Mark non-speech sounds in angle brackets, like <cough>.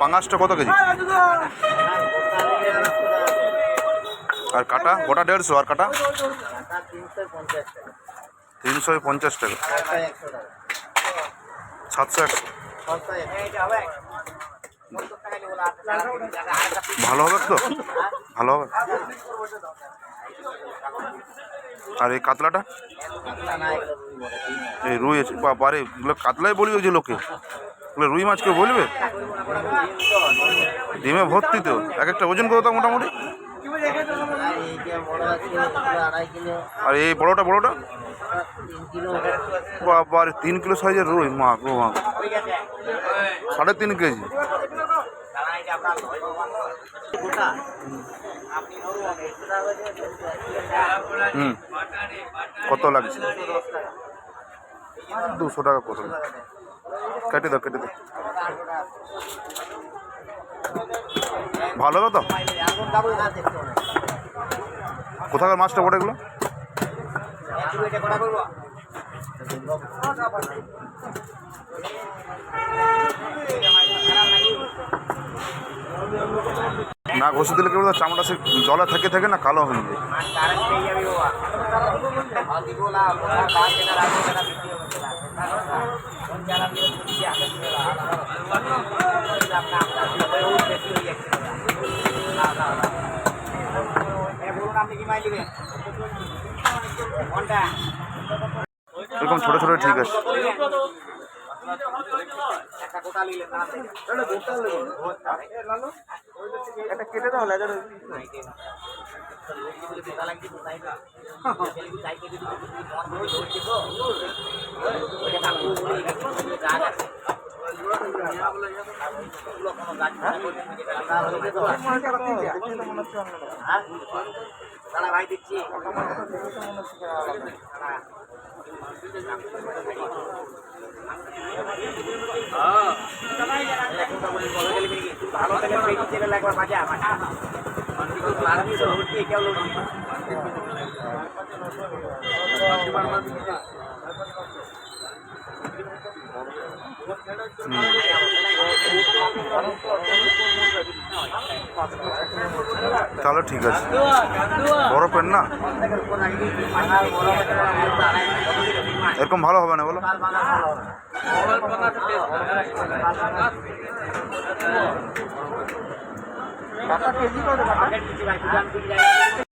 পাঙাশটা কত কেজি? আর কাটা? গোটা দেড়শো, আর কাটা? তিনশো পঞ্চাশ টাকা। সাতশো একশো। ভালো হবে তো? ভালো হবে। আর এই কাতলাটা? এই রুই আছে। বারে এগুলো কাতলাই বলবে যে লোকে। রুই মাছ কেউ বলবে? ডিমে ভর্তি তো। এক একটা ওজন কত মোটামুটি? আর এই বড়টা বড়টা? বাবারে, তিন কিলো সাইজের রুই, মা গো, মা সাড়ে তিন কেজি। হুম। কত লাগছে? দুশো টাকা কত কেটে দাও কেটে দাও। ভালো হবে তো? কোথাকার মাছটা বটে এগুলো? না, ঘষে দিলে কেবল চামড়া সে জলে থেকে থাকে না কালো হয়ে যায়? এরকম ছোটো ছোটো ঠিক আছে। একটা কেটে দাও লেজার <laughs> <laughs> ভাই দিচ্ছি ভালো থেকে পেটি লাগবে মাজা লাড়ি তো উঠি কেউ লড়ি তাহলে ঠিক আছে। পেন না? এরকম ভালো হবে না বলো?